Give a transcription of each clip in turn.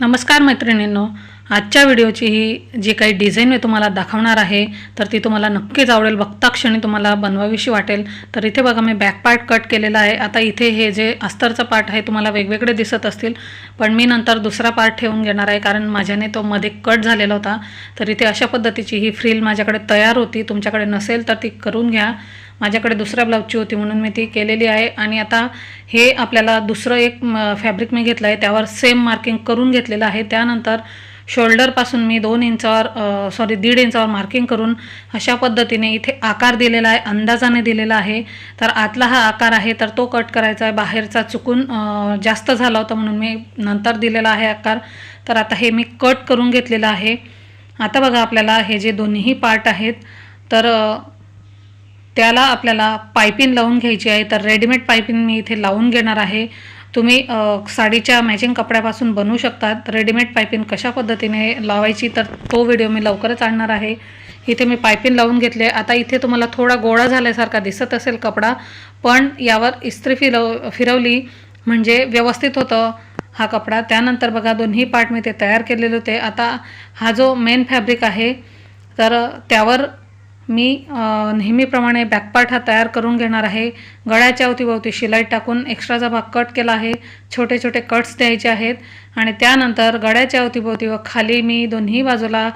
नमस्कार मैत्रिणींनो आजच्या व्हिडिओची ही जी काही डिझाईन मी तुम्हाला दाखवणार आहे तर ती तुम्हाला नक्कीच आवडेल. बघता क्षणी तुम्हाला बनवावीशी वाटेल. तर इथे बघा मी बॅक पार्ट कट केलेला आहे. आता इथे हे जे अस्तरचा पार्ट आहे तुम्हाला वेगवेगळे दिसत असतील. पण मी नंतर दुसरा पार्ट ठेवून घेणार आहे कारण माझ्याने तो मध्ये कट झालेला होता. तर इथे अशा पद्धतीची ही फ्रील माझ्याकडे तयार होती. तुमच्याकडे नसेल तर ती करून घ्या. माझ्याकडे दुसऱ्या ब्लाऊजची होती म्हणून मी ती केलेली आहे. आणि आता हे आपल्याला दुसरं एक फॅब्रिक मी घेतलं आहे त्यावर सेम मार्किंग करून घेतलेलं आहे. त्यानंतर शोल्डरपासून मी दोन इंचावर सॉरी दीड इंचावर मार्किंग करून अशा पद्धतीने इथे आकार दिलेला आहे अंदाजाने दिलेला आहे. तर आतला हा आकार आहे तर तो कट करायचा आहे. बाहेरचा चुकून जास्त झाला होता म्हणून मी नंतर दिलेला आहे आकार. तर आता हे मी कट करून घेतलेलं आहे. आता बघा आपल्याला हे जे दोन्हीही पार्ट आहेत तर त्याला आपल्याला पायपिंग लावून घ्यायची आहे. तर रेडीमेड पायपिंग मी इथे लावून घेणार आहे. तुम्ही साडीच्या मॅचिंग कपड्यापासून बनवू शकतात. रेडीमेड पायपिंग कशा पद्धतीने लावायची तर तो व्हिडिओ मी लवकरच आणणार आहे. इथे मी पायपिंग लावून घेतले आता इथे तुम्हाला थोडा गोळा झाल्यासारखा दिसत असेल कपडा पण यावर इस्त्री फिरव फिरवली म्हणजे व्यवस्थित होतं हा कपडा. त्यानंतर बघा दोन्ही पार्ट मी ते तयार केलेले होते. आता हा जो मेन फॅब्रिक आहे तर त्यावर मी नेहमीप्रमाणे बॅकपार्ट हा तयार करून घेणार आहे. गळ्याच्या अवतीभोवती शिलाई टाकून एक्स्ट्राचा भाग कट केला आहे. छोटे छोटे कट्स द्यायचे आहेत. आणि त्यानंतर गळ्याच्या अवतीभोवती व खाली मी दोन्ही बाजूला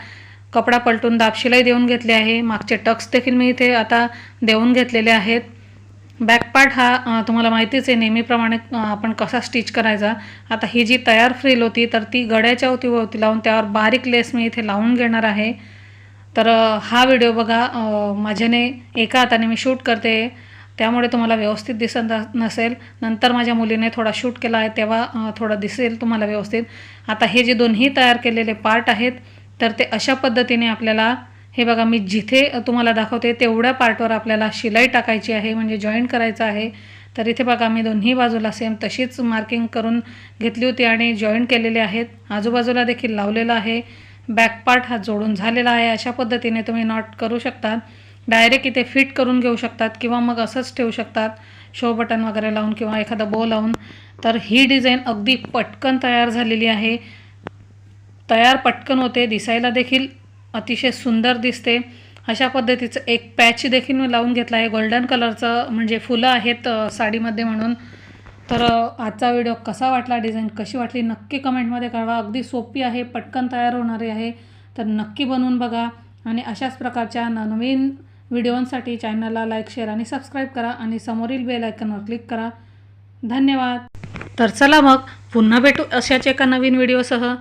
कपडा पलटून दाब शिलाई देऊन घेतली आहे. मागचे टक्स देखील मी इथे आता देऊन घेतलेले आहेत. बॅकपार्ट हा तुम्हाला माहितीच आहे नेहमीप्रमाणे आपण कसा स्टिच करायचा. आता ही जी तयार फ्रील होती तर ती गळ्याच्या अवतीभोवती लावून त्यावर बारीक लेस मी इथे लावून घेणार आहे. तर हा व्हिडिओ बघा. माझ्याने एका हाताने मी शूट करते. त्यामुळे तुम्हाला व्यवस्थित दिसत नसेल. नंतर माझ्या मुलीने थोडा शूट केला आहे तेव्हा थोडा थोडं दिसेल तुम्हाला व्यवस्थित. आता हे जे दोन्ही तयार केलेले पार्ट आहेत तर ते अशा पद्धतीने आपल्याला हे बघा मी जिथे तुम्हाला दाखवते तेवढ्या पार्टवर आपल्याला शिलाई टाकायची आहे म्हणजे जॉईंट करायचं आहे. तर इथे बघा मी दोन्ही बाजूला सेम तशीच मार्किंग करून घेतली होती आणि जॉईंट केलेले आहेत. आजूबाजूला देखील लावलेलं आहे. बॅक पार्ट हा जोडून झालेला आहे. अशा पद्धतीने तुम्ही नॉट करू शकतात. डायरेक्ट इथे फिट करून घेऊ शकतात किंवा मग असंच ठेवू शकतात. शो बटन वगैरे लावून किंवा एखादा बो लावून. तर ही डिझाईन अगदी पटकन तयार झालेली आहे. तयार पटकन होते. दिसायला देखील अतिशय सुंदर दिसते. अशा पद्धतीचं एक पॅच देखील मी लावून घेतला आहे. गोल्डन कलरचं म्हणजे फुलं आहेत साडीमध्ये म्हणून. तर आजचा व्हिडिओ कसा वाटला? डिझाईन कशी वाटली? नक्की कमेंटमध्ये कळवा. अगदी सोपी आहे पटकन तयार होणारी आहे. तर नक्की बनवून बघा. आणि अशाच प्रकारच्या नवीन व्हिडिओंसाठी चॅनलला लाईक शेअर आणि सबस्क्राईब करा. आणि समोरील बेल आयकनवर क्लिक करा. धन्यवाद. तर चला मग पुन्हा भेटू अशाच एका नवीन व्हिडिओसह